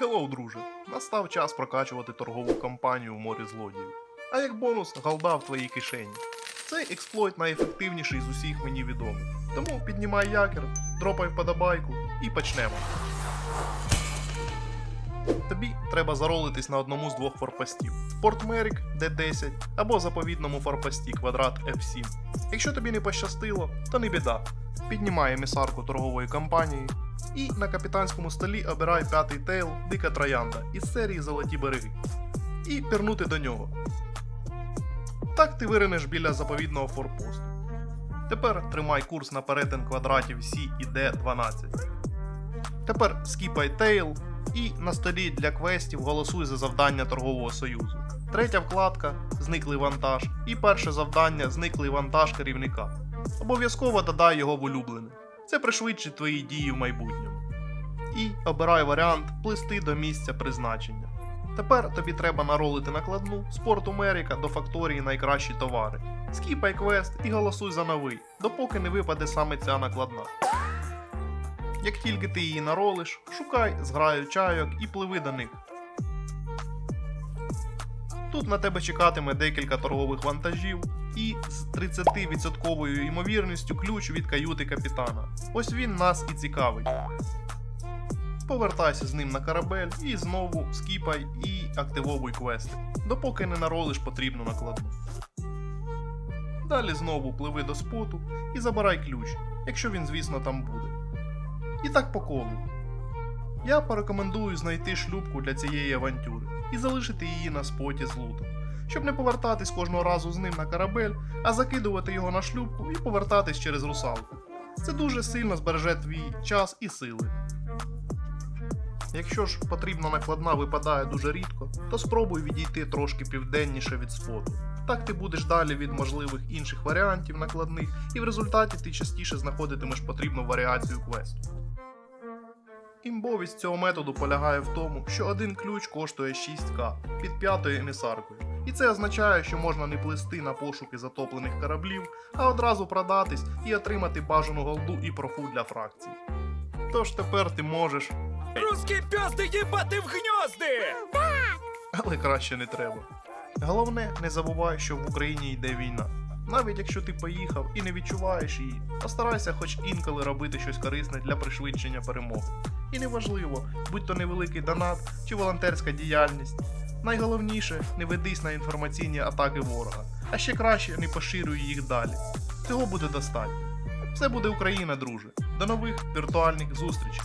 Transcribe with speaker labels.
Speaker 1: Хеллоу, друже, настав час прокачувати торгову кампанію в морі злодіїв. А як бонус, голда в твоїй кишені. Цей експлойт найефективніший з усіх мені відомих. Тому піднімай якір, дропай вподобайку і почнемо. Тобі треба заролитись на одному з двох форпостів: Порт Мерік Д10 або заповідному форпості квадрат F7. Якщо тобі не пощастило, то не біда. Піднімай емісарку торгової кампанії і на капітанському столі обирай п'ятий тейл Дика Троянда із серії Золоті береги. І пірнути до нього. Так ти виринеш біля заповідного форпосту. Тепер тримай курс на перетин квадратів C і D12. Тепер скіпай тейл і на столі для квестів голосуй за завдання торгового союзу. Третя вкладка зниклий вантаж. І перше завдання зниклий вантаж керівника. Обов'язково додай його в улюблене. Це пришвидшить твої дії в майбутньому. І обирай варіант плисти до місця призначення. Тепер тобі треба наролити накладну з порту Меріка до факторії найкращі товари. Скіпай квест і голосуй за новий, допоки не випаде саме ця накладна. Як тільки ти її наролиш, шукай зграю чайок і пливи до них. Тут на тебе чекатиме декілька торгових вантажів і з 30% ймовірністю ключ від каюти капітана. Ось він нас і цікавить. Повертайся з ним на корабель і знову скіпай і активовуй квести, допоки не наролиш потрібну накладну. Далі знову пливи до споту і забирай ключ, якщо він, звісно, там буде. І так по колу. Я порекомендую знайти шлюпку для цієї авантюри і залишити її на споті з лутом, щоб не повертатись кожного разу з ним на корабель, а закидувати його на шлюпку і повертатись через русалку. Це дуже сильно збереже твій час і сили. Якщо ж потрібна накладна випадає дуже рідко, то спробуй відійти трошки південніше від споту. Так ти будеш далі від можливих інших варіантів накладних, і в результаті ти частіше знаходитимеш потрібну варіацію квесту. Імбовість цього методу полягає в тому, що один ключ коштує 6к під п'ятою емісаркою. І це означає, що можна не плисти на пошуки затоплених кораблів, а одразу продатись і отримати бажану голду і профу для фракції. Тож тепер ти можеш,
Speaker 2: Русський пес їбати в гньозди!
Speaker 1: але краще не треба. Головне, не забувай, що в Україні йде війна. Навіть якщо ти поїхав і не відчуваєш її, постарайся хоч інколи робити щось корисне для пришвидшення перемоги. І неважливо, будь то невеликий донат чи волонтерська діяльність. Найголовніше не ведись на інформаційні атаки ворога, а ще краще не поширюй їх далі. Цього буде достатньо. Все буде Україна, друже. До нових віртуальних зустрічей!